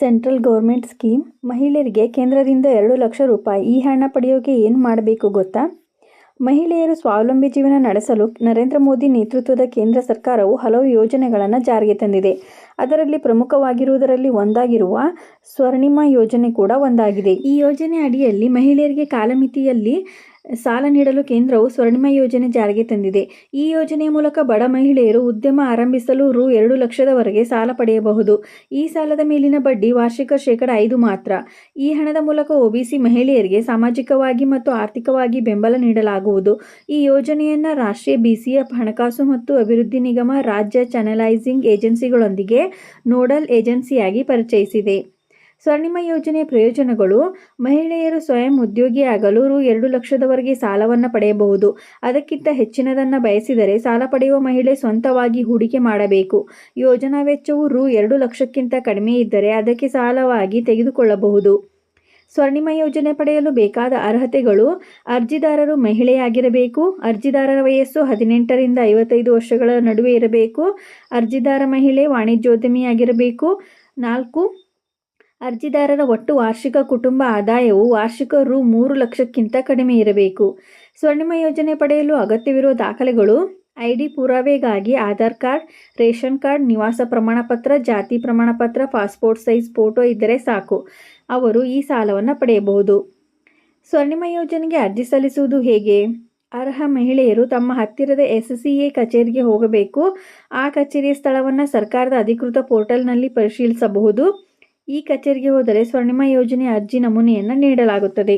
Central government scheme. ಮಹಿಳೆಯರಿಗೆ ಕೇಂದ್ರದಿಂದ ಎರಡು ಲಕ್ಷ ರೂಪಾಯಿ ಈ ಹಣ ಪಡೆಯೋಕೆ ಏನು ಮಾಡಬೇಕು ಗೊತ್ತಾ? ಮಹಿಳೆಯರು ಸ್ವಾವಲಂಬಿ ಜೀವನ ನಡೆಸಲು ನರೇಂದ್ರ ಮೋದಿ ನೇತೃತ್ವದ ಕೇಂದ್ರ ಸರ್ಕಾರವು ಹಲವು ಯೋಜನೆಗಳನ್ನು ಜಾರಿಗೆ ತಂದಿದೆ. ಅದರಲ್ಲಿ ಪ್ರಮುಖವಾಗಿರುವುದರಲ್ಲಿ ಒಂದಾಗಿರುವ ಸ್ವರ್ಣಿಮ ಯೋಜನೆ ಕೂಡ ಒಂದಾಗಿದೆ. ಈ ಯೋಜನೆ ಅಡಿಯಲ್ಲಿ ಮಹಿಳೆಯರಿಗೆ ಕಾಲಮಿತಿಯಲ್ಲಿ ಸಾಲ ನೀಡಲು ಕೇಂದ್ರವು ಸ್ವರ್ಣಿಮ ಯೋಜನೆ ಜಾರಿಗೆ ತಂದಿದೆ. ಈ ಯೋಜನೆಯ ಮೂಲಕ ಬಡ ಮಹಿಳೆಯರು ಉದ್ಯಮ ಆರಂಭಿಸಲು ರು ಎರಡು ಲಕ್ಷದವರೆಗೆ ಸಾಲ ಪಡೆಯಬಹುದು. ಈ ಸಾಲದ ಮೇಲಿನ ಬಡ್ಡಿ ವಾರ್ಷಿಕ ಶೇಕಡ ಐದು ಮಾತ್ರ. ಈ ಹಣದ ಮೂಲಕ ಒಬಿಸಿ ಮಹಿಳೆಯರಿಗೆ ಸಾಮಾಜಿಕವಾಗಿ ಮತ್ತು ಆರ್ಥಿಕವಾಗಿ ಬೆಂಬಲ ನೀಡಲಾಗುವುದು. ಈ ಯೋಜನೆಯನ್ನು ರಾಷ್ಟ್ರೀಯ ಬಿಸಿಎಫ್ ಹಣಕಾಸು ಮತ್ತು ಅಭಿವೃದ್ಧಿ ನಿಗಮ, ರಾಜ್ಯ ಚಾನಲೈಸಿಂಗ್ ಏಜೆನ್ಸಿಗಳೊಂದಿಗೆ ನೋಡಲ್ ಏಜೆನ್ಸಿಯಾಗಿ ಪರಿಚಯಿಸಿದೆ. ಸ್ವರ್ಣಿಮ ಯೋಜನೆ ಪ್ರಯೋಜನಗಳು. ಮಹಿಳೆಯರು ಸ್ವಯಂ ಉದ್ಯೋಗಿಯಾಗಲು ರು ಎರಡು ಲಕ್ಷದವರೆಗೆ ಸಾಲವನ್ನು ಪಡೆಯಬಹುದು. ಅದಕ್ಕಿಂತ ಹೆಚ್ಚಿನದನ್ನು ಬಯಸಿದರೆ ಸಾಲ ಪಡೆಯುವ ಮಹಿಳೆ ಸ್ವಂತವಾಗಿ ಹೂಡಿಕೆ ಮಾಡಬೇಕು. ಯೋಜನಾ ವೆಚ್ಚವು ರು ಎರಡು ಲಕ್ಷಕ್ಕಿಂತ ಕಡಿಮೆ ಇದ್ದರೆ ಅದಕ್ಕೆ ಸಾಲವಾಗಿ ತೆಗೆದುಕೊಳ್ಳಬಹುದು. ಸ್ವರ್ಣಿಮ ಯೋಜನೆ ಪಡೆಯಲು ಬೇಕಾದ ಅರ್ಹತೆಗಳು. ಅರ್ಜಿದಾರರು ಮಹಿಳೆಯಾಗಿರಬೇಕು. ಅರ್ಜಿದಾರರ ವಯಸ್ಸು ಹದಿನೆಂಟರಿಂದ ಐವತ್ತೈದು ವರ್ಷಗಳ ನಡುವೆ ಇರಬೇಕು. ಅರ್ಜಿದಾರ ಮಹಿಳೆ ವಾಣಿಜ್ಯೋದ್ಯಮಿಯಾಗಿರಬೇಕು. ನಾಲ್ಕು ಅರ್ಜಿದಾರರ ಒಟ್ಟು ವಾರ್ಷಿಕ ಕುಟುಂಬ ಆದಾಯವು ವಾರ್ಷಿಕ ರು ಮೂರು ಲಕ್ಷಕ್ಕಿಂತ ಕಡಿಮೆ ಇರಬೇಕು. ಸ್ವರ್ಣಿಮ ಯೋಜನೆ ಪಡೆಯಲು ಅಗತ್ಯವಿರುವ ದಾಖಲೆಗಳು ಐ ಡಿ ಪುರಾವೆಗಾಗಿ ಆಧಾರ್ ಕಾರ್ಡ್, ರೇಷನ್ ಕಾರ್ಡ್, ನಿವಾಸ ಪ್ರಮಾಣಪತ್ರ, ಜಾತಿ ಪ್ರಮಾಣಪತ್ರ, ಪಾಸ್ಪೋರ್ಟ್ ಸೈಜ್, ಫೋಟೋ ಇದ್ದರೆ ಸಾಕು. ಅವರು ಈ ಸಾಲವನ್ನು ಪಡೆಯಬಹುದು. ಸ್ವರ್ಣಿಮ ಯೋಜನೆಗೆ ಅರ್ಜಿ ಸಲ್ಲಿಸುವುದು ಹೇಗೆ? ಅರ್ಹ ಮಹಿಳೆಯರು ತಮ್ಮ ಹತ್ತಿರದ ಎಸ್ ಸಿ ಎ ಕಚೇರಿಗೆ ಹೋಗಬೇಕು. ಆ ಕಚೇರಿಯ ಸ್ಥಳವನ್ನು ಸರ್ಕಾರದ ಅಧಿಕೃತ ಪೋರ್ಟಲ್ನಲ್ಲಿ ಪರಿಶೀಲಿಸಬಹುದು. ಈ ಕಚೇರಿಗೆ ಹೋದರೆ ಸ್ವರ್ಣಿಮ ಯೋಜನೆ ಅರ್ಜಿ ನಮೂನೆಯನ್ನು ನೀಡಲಾಗುತ್ತದೆ.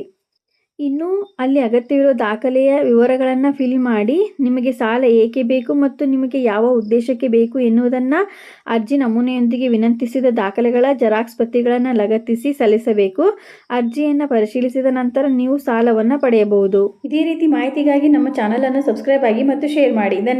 ಇನ್ನು ಅಲ್ಲಿ ಅಗತ್ಯವಿರುವ ದಾಖಲೆಯ ವಿವರಗಳನ್ನು ಫಿಲ್ ಮಾಡಿ ನಿಮಗೆ ಸಾಲ ಏಕೆ ಬೇಕು ಮತ್ತು ನಿಮಗೆ ಯಾವ ಉದ್ದೇಶಕ್ಕೆ ಬೇಕು ಎನ್ನುವುದನ್ನು ಅರ್ಜಿ ನಮೂನೆಯೊಂದಿಗೆ ವಿನಂತಿಸಿದ ದಾಖಲೆಗಳ ಜೆರಾಕ್ಸ್ ಪ್ರತಿಗಳನ್ನು ಲಗತ್ತಿಸಿ ಸಲ್ಲಿಸಬೇಕು. ಅರ್ಜಿಯನ್ನು ಪರಿಶೀಲಿಸಿದ ನಂತರ ನೀವು ಸಾಲವನ್ನು ಪಡೆಯಬಹುದು. ಇದೇ ರೀತಿ ಮಾಹಿತಿಗಾಗಿ ನಮ್ಮ ಚಾನಲನ್ನು ಸಬ್ಸ್ಕ್ರೈಬ್ ಆಗಿ ಮತ್ತು ಶೇರ್ ಮಾಡಿ. ಧನ್ಯ